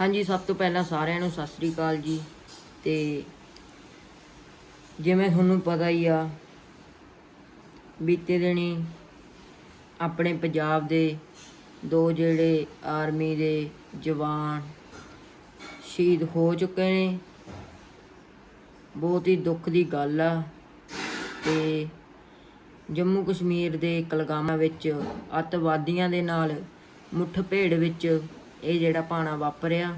ਹਾਂਜੀ, ਸਭ ਤੋਂ ਪਹਿਲਾਂ ਸਾਰਿਆਂ ਨੂੰ ਸਤਿ ਸ੍ਰੀ ਅਕਾਲ ਜੀ। ਤੇ ਜਿਵੇਂ ਤੁਹਾਨੂੰ ਪਤਾ ਹੀ ਆ, ਬੀਤੇ ਦਿਨੀ ਆਪਣੇ ਪੰਜਾਬ ਦੇ ਦੋ ਜਿਹੜੇ ਆਰਮੀ ਦੇ ਜਵਾਨ ਸ਼ਹੀਦ ਹੋ ਚੁੱਕੇ ਨੇ। ਬਹੁਤ ਹੀ ਦੁੱਖ ਦੀ ਗੱਲ ਆ। ਤੇ ਜੰਮੂ ਕਸ਼ਮੀਰ ਦੇ ਕਲਗਾਮਾ ਵਿੱਚ ਅੱਤਵਾਦੀਆਂ ਦੇ ਨਾਲ ਮੁੱਠਭੇੜ ਵਿੱਚ ਇਹ ਜਿਹੜਾ ਪਾਣਾ ਵਾਪਰਿਆ,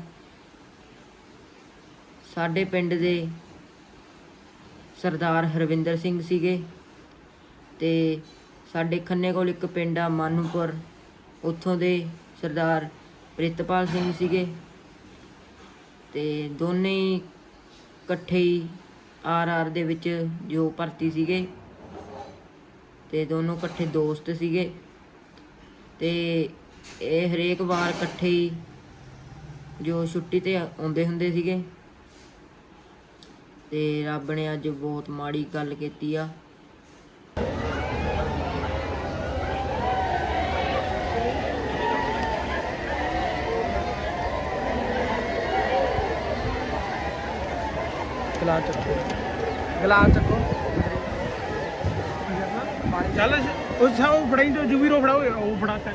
ਸਾਡੇ ਪਿੰਡ ਦੇ ਸਰਦਾਰ ਹਰਵਿੰਦਰ ਸਿੰਘ ਸੀਗੇ ਤੇ ਸਾਡੇ ਖੰਨੇ ਕੋਲ ਇੱਕ ਪਿੰਡ ਆ ਮਾਨੂਪੁਰ, ਉੱਥੋਂ ਦੇ ਸਰਦਾਰ ਪ੍ਰਿਤਪਾਲ ਸਿੰਘ ਸੀਗੇ ਤੇ ਦੋਨੇ ਹੀ ਇਕੱਠੇ ਹੀ ਆਰ ਆਰ ਦੇ ਵਿੱਚ ਜੋ ਭਰਤੀ ਸੀਗੇ ਤੇ ਦੋਨੋਂ ਇਕੱਠੇ ਦੋਸਤ ਸੀਗੇ ਤੇ ਇਹ ਹਰੇਕ ਵਾਰ ਇਕੱਠੇ ਹੀ ਜੋ ਛੁੱਟੀ ਤੇ ਆਉਂਦੇ ਹੁੰਦੇ ਸੀਗੇ। ਤੇ ਰੱਬ ਨੇ ਅੱਜ ਬਹੁਤ ਮਾੜੀ ਗੱਲ ਕੀਤੀ ਆ। ਗਲਾਸ ਚੱਕੋ। ਗਲਾਸ ਚੱਕੋ। ਚੱਲ, ਉਹ ਸਾ ਫੜਾਈ ਜੋ ਜੁਬੀਰੋ ਫੜਾਓ, ਉਹ ਫੜਾ ਚੱਕ।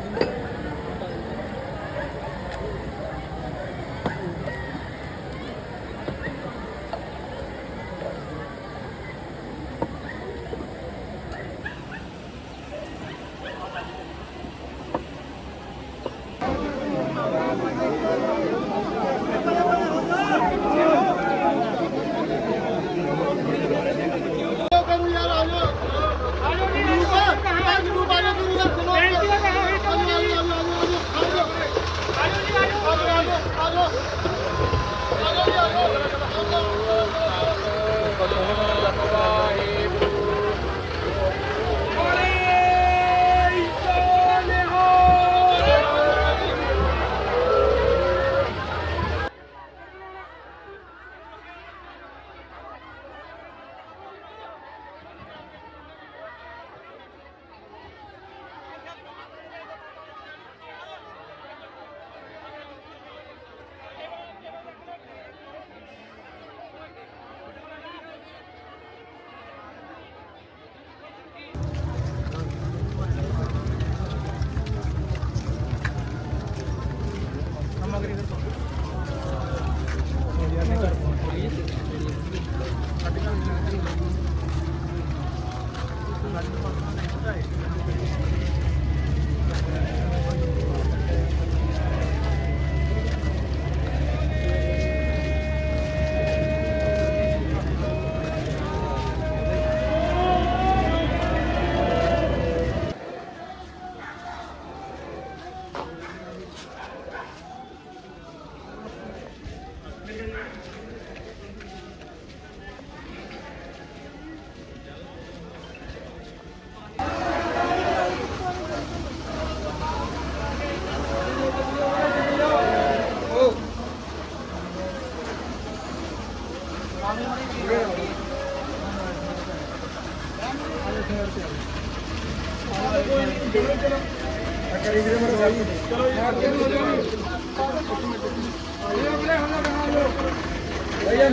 Thank you.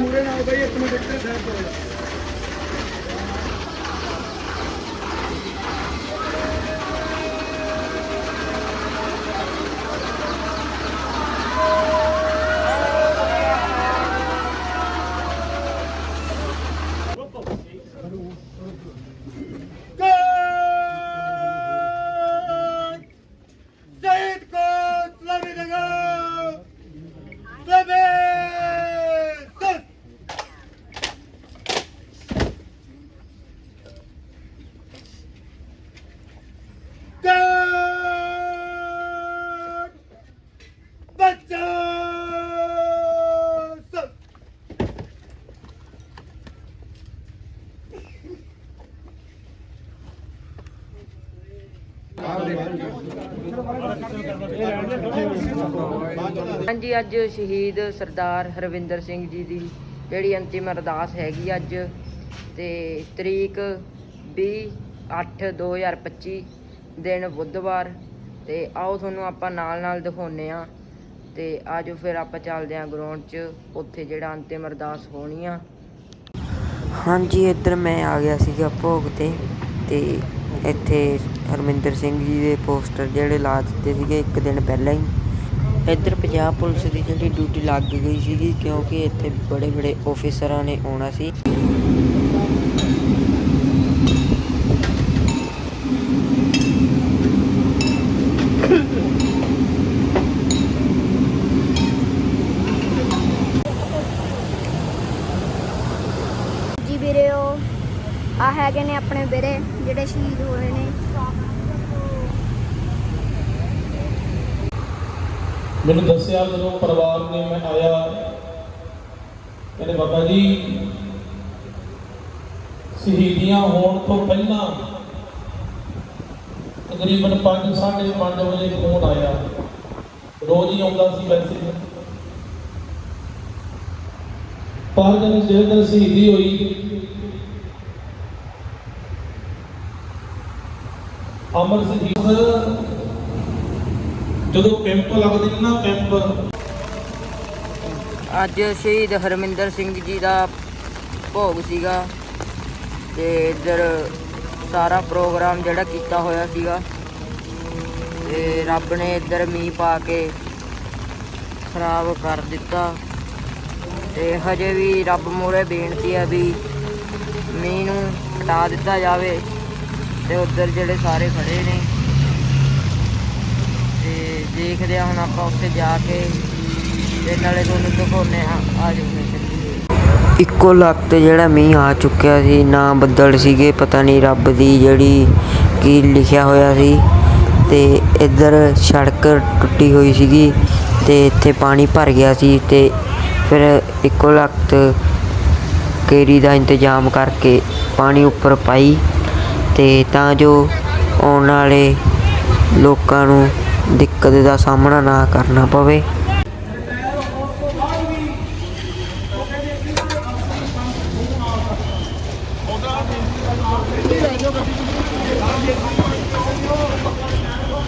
ਪੂਰੇ ਗਲਾਸ ਤਾਂ ਦੇਖੋ ਆਲੇ ਕਰ ਇੱਕ ਮਿੰਟ ਇੱਥੇ ਸਾਈਡ ਤੋਂ ਹਾਂਜੀ, ਅੱਜ ਸ਼ਹੀਦ ਸਰਦਾਰ ਹਰਵਿੰਦਰ ਸਿੰਘ ਜੀ ਦੀ ਜਿਹੜੀ ਅੰਤਿਮ ਅਰਦਾਸ ਹੈਗੀ ਅੱਜ ਤੇ ਤਰੀਕ 20 8 2025 ਦਿਨ ਬੁੱਧਵਾਰ ਤੇ ਆਓ ਤੁਹਾਨੂੰ ਆਪਾਂ ਨਾਲ ਨਾਲ ਦਿਖਾਉਨੇ ਆ ਤੇ ਆਜੋ ਫਿਰ ਆਪਾਂ ਚੱਲਦੇ ਆਂ ਗਰਾਊਂਡ 'ਚ, ਉੱਥੇ ਜਿਹੜਾ ਅੰਤਿਮ ਅਰਦਾਸ ਹੋਣੀ ਆ। ਹਾਂਜੀ, ਇੱਧਰ ਮੈਂ ਆ ਗਿਆ ਸੀਗਾ ਭੋਗ ਤੇ ਤੇ ਇੱਥੇ ਹਰਮਿੰਦਰ ਸਿੰਘ ਜੀ ਦੇ ਪੋਸਟਰ ਜਿਹੜੇ ਲਾ ਦਿੱਤੇ ਸੀਗੇ ਇੱਕ ਦਿਨ ਪਹਿਲਾਂ ਹੀ। ਇੱਧਰ ਪੰਜਾਬ ਪੁਲਿਸ ਦੀ ਜਿਹੜੀ ਡਿਊਟੀ ਲੱਗ ਗਈ ਸੀਗੀ ਕਿਉਂਕਿ ਇੱਥੇ ਬੜੇ ਬੜੇ ਆਫੀਸਰਾਂ ਨੇ ਆਉਣਾ ਸੀ ਜੀ ਵੀਰੇ ਉਹ ਆ ਹੈਗੇ ਨੇ ਆਪਣੇ ਵੀਰੇ, ਜਿਹੜੇ ਸ਼ਹੀਦ ਹੋਏ ਨੇ। ਮੈਨੂੰ ਦੱਸਿਆ ਜਦੋਂ ਪਰਿਵਾਰ ਨੇ ਮੈਂ ਆਇਆ ਕਹਿੰਦੇ ਬਾਬਾ ਜੀ, ਸ਼ਹੀਦੀਆਂ ਹੋਣ ਤੋਂ ਪਹਿਲਾਂ ਤਕਰੀਬਨ 5 5:30 ਵਜੇ ਫੋਨ ਆਇਆ। ਰੋਜ਼ ਹੀ ਆਉਂਦਾ ਸੀ ਵੈਸੇ ਪਰ ਜਦੋਂ ਜਿਹੜੇ ਦਿਨ ਸ਼ਹੀਦੀ ਹੋਈ ਅਮਰ ਸਿੰਘ ਜਦੋਂ ਕੈਂਪ ਲੱਗਦੇ ਨੇ ਨਾ ਕੈਂਪ। ਅੱਜ ਸ਼ਹੀਦ ਹਰਮਿੰਦਰ ਸਿੰਘ ਜੀ ਦਾ ਭੋਗ ਸੀਗਾ ਤੇ ਇੱਧਰ ਸਾਰਾ ਪ੍ਰੋਗਰਾਮ ਜਿਹੜਾ ਕੀਤਾ ਹੋਇਆ ਸੀਗਾ। ਤੇ ਰੱਬ ਨੇ ਇੱਧਰ ਮੀਂਹ ਪਾ ਕੇ ਖਰਾਬ ਕਰ ਦਿੱਤਾ। ਤੇ ਹਜੇ ਵੀ ਰੱਬ ਮੂਹਰੇ ਬੇਨਤੀ ਹੈ ਵੀ ਮੀਂਹ ਨੂੰ ਹਟਾ ਦਿੱਤਾ ਜਾਵੇ। ਤੇ ਉੱਧਰ ਜਿਹੜੇ ਸਾਰੇ ਖੜੇ ਨੇ। ਤੇ ਦੇਖਦੇ ਆ ਹੁਣ ਆਪਾਂ ਉੱਥੇ ਜਾ ਕੇ ਤੇ ਨਾਲੇ ਤੁਹਾਨੂੰ ਦਿਖਾਉਨੇ ਆ ਆ ਜਾਓ ਇੱਕੋ ਲੱਖ ਤੇ ਜਿਹੜਾ ਮੀਂਹ ਆ ਚੁੱਕਿਆ ਸੀ, ਨਾ ਬੱਦਲ ਸੀਗੇ, ਪਤਾ ਨਹੀਂ ਰੱਬ ਦੀ ਜਿਹੜੀ ਕੀ ਲਿਖਿਆ ਹੋਇਆ ਸੀ। ਤੇ ਇੱਧਰ ਸੜਕ ਟੁੱਟੀ ਹੋਈ ਸੀਗੀ ਤੇ ਇੱਥੇ ਪਾਣੀ ਭਰ ਗਿਆ ਸੀ ਤੇ ਫਿਰ ਇੱਕੋ ਲੱਖ ਕੇਰੀ ਦਾ ਇੰਤਜ਼ਾਮ ਕਰਕੇ ਪਾਣੀ ਉੱਪਰ ਪਾਈ। ਤੇ ਤਾਂ ਜੋ ਆਉਣ ਵਾਲੇ ਲੋਕਾਂ ਨੂੰ ਦਿੱਕਤ ਦਾ ਸਾਹਮਣਾ ਨਾ ਕਰਨਾ ਪਵੇ।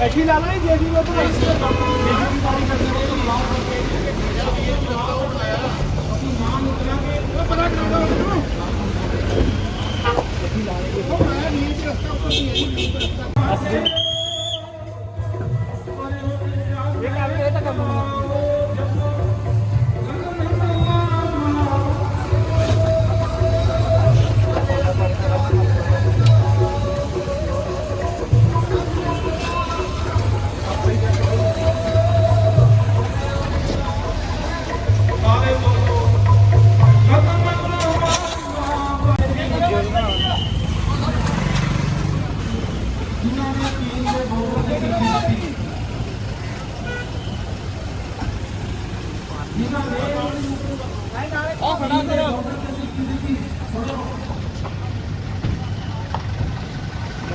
ਐਸੀ ਲਾ ਲਾ ਜੇ, ਜੀ ਉਹ Assim.